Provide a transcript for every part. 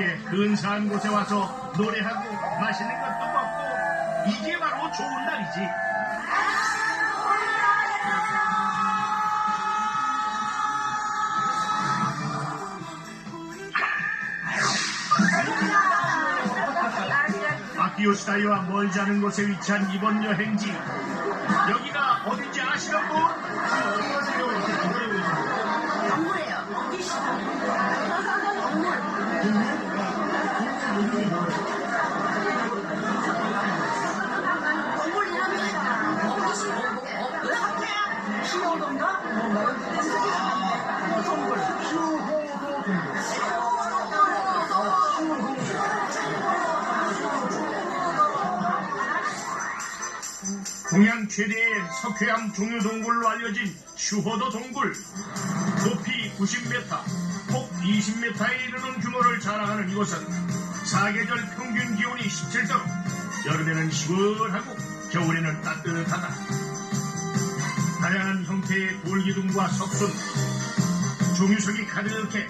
이렇게 근사한 곳에 와서 노래하고 맛있는 것도 먹고 이게 바로 좋은 날이지. 아키요시다이와 멀지 않은 곳에 위치한 이번 여행지 여기가 어딘지 아시는 분? 동양 최대의 석회암 종유동굴로 알려진 슈호도 동굴. 높이 90m, 폭 20m에 이르는 규모를 자랑하는 이곳은 사계절 평균 기온이 17도 여름에는 시원하고 겨울에는 따뜻하다 형태의 돌기둥과 석순 종유석이 가득해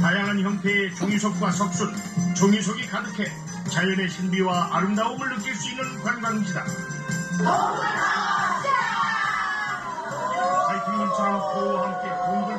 다양한 형태의 종이석과 석순, 종이석이 가득해 자연의 신비와 아름다움을 느낄 수 있는 관광지다. 파이팅님처럼 프로와 함께 나서고